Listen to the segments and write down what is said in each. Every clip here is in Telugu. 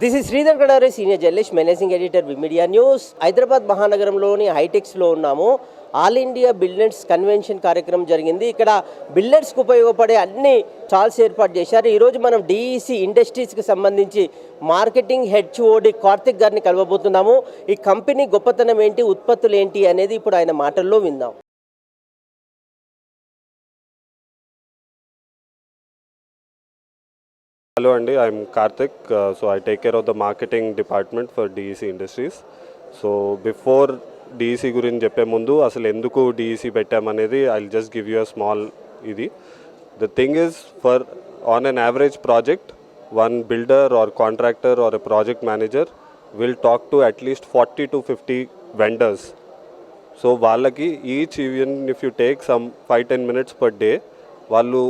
This is Sridhar Gadare senior journalist managing editor media news Hyderabad మహానగరంలోని హైటెక్స్లో ఉన్నాము. ఆల్ ఇండియా బిల్డర్స్ కన్వెన్షన్ కార్యక్రమం జరిగింది. ఇక్కడ బిల్డర్స్కి ఉపయోగపడే అన్ని స్టాల్స్ ఏర్పాటు చేశారు. ఈరోజు మనం డిఈసి ఇండస్ట్రీస్కి సంబంధించి మార్కెటింగ్ హెచ్ఓడి కార్తిక్ గారిని కలవబోతున్నాము. ఈ కంపెనీ గొప్పతనం ఏంటి ఉత్పత్తులు ఏంటి అనేది ఇప్పుడు ఆయన మాటల్లో విందాం. Hello, Andy. I'm Karthik. Uh, so I take care of the marketing department for DEC Industries. So before DEC గురించి చెప్పే ముందు అసలు ఎందుకు DEC పెట్టామనేది I just give you a small ఇది the thing is for on an average project one builder or contractor or a project manager will talk to at least forty to fifty vendors so వాళ్ళకి each even if you take some five ten minutes per day వాళ్ళు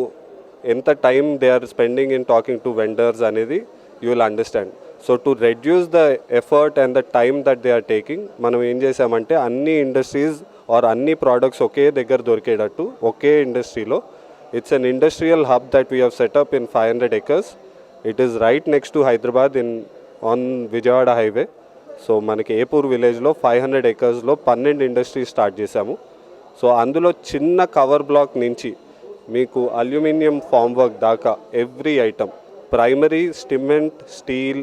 ఎంత time they are spending in talking to vendors అనేది you will understand so to reduce the effort and the time that they are taking మనం ఏం చేసామంటే అన్ని ఇండస్ట్రీస్ ఆర్ అన్ని ప్రోడక్ట్స్ ఒకే దగ్గర దొరికేటట్టు ఒకే ఇండస్ట్రీలో it's an industrial hub that we have set up in five hundred acres it is right next to Hyderabad in on Vijayawada highway so మనకి ఏపూర్ విలేజ్లో ఫైవ్ హండ్రెడ్ ఎకర్స్లో పన్నెండు ఇండస్ట్రీస్ స్టార్ట్ చేశాము. సో అందులో చిన్న కవర్ బ్లాక్ నుంచి మీకు అల్యూమినియం ఫామ్ వర్క్ దాకా every item primary cement steel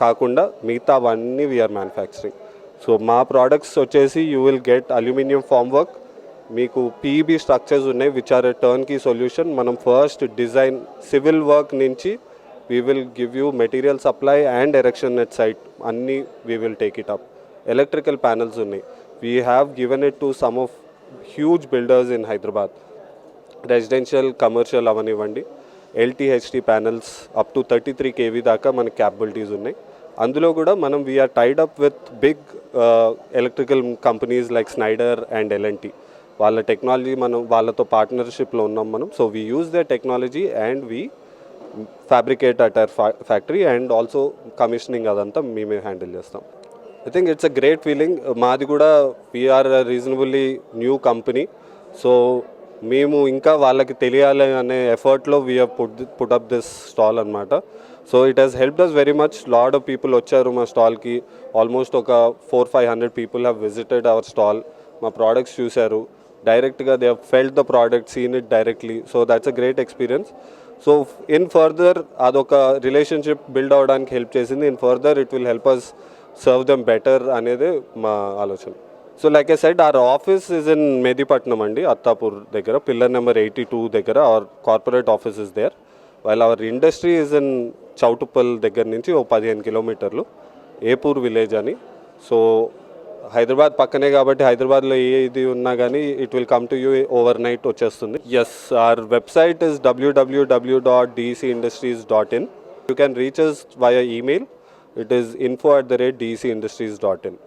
కాకుండా మిగతా అవన్నీ వీఆర్ మ్యానుఫ్యాక్చరింగ్ సో మా ప్రోడక్ట్స్ వచ్చేసి you will get aluminium form work మీకు పీబీ స్ట్రక్చర్స్ ఉన్నాయి which are turn key solution మనం ఫస్ట్ డిజైన్ సివిల్ వర్క్ నుంచి we will give you material supply and erection at site అన్నీ we will take it up electrical panels ఉన్నాయి. We have given it to some of huge builders in Hyderabad residential commercial అవనివ్వండి. LTHD panels up to thirty three KV దాకా మనకి క్యాపబిలిటీస్ ఉన్నాయి. అందులో కూడా మనం we are tied up with big electrical companies like Schneider and L and T వాళ్ళ టెక్నాలజీ మనం వాళ్ళతో పార్ట్నర్షిప్లో ఉన్నాం మనం. So we use the technology and we fabricate at our factory and also commissioning అదంతా మేమే హ్యాండిల్ చేస్తాం. I think it's a great feeling మాది కూడా we are reasonably new company so మేము ఇంకా వాళ్ళకి తెలియాలి అనే ఎఫర్ట్లో we put put up this stall అనమాట so it has help us very much lot of people వచ్చారు మా స్టాల్కి. ఆల్మోస్ట్ ఒక four five hundred people have visited our stall మా ప్రోడక్ట్స్ చూశారు. డైరెక్ట్గా they felt the product seen it directly so that's a great experience so in further అదొక రిలేషన్షిప్ బిల్డ్ అవడానికి హెల్ప్ చేసింది. In further it will help us serve them better అనేది మా ఆలోచన. So like I side our office is in Mehdipatnam అండి అత్తాపూర్ దగ్గర. పిల్లర్ నెంబర్ ఎయిటీ టూ దగ్గర our corporate office is there while our industry is in Choutuppal దగ్గర నుంచి ఓ పదిహేను కిలోమీటర్లు ఏపూర్ విలేజ్ అని. సో హైదరాబాద్ పక్కనే కాబట్టి హైదరాబాద్లో ఏ ఇది ఉన్నా కానీ it will come to you overnight వచ్చేస్తుంది yes our website is WWW dot DC industries dot in you can reach us via email it is info at the rate DC industries dot in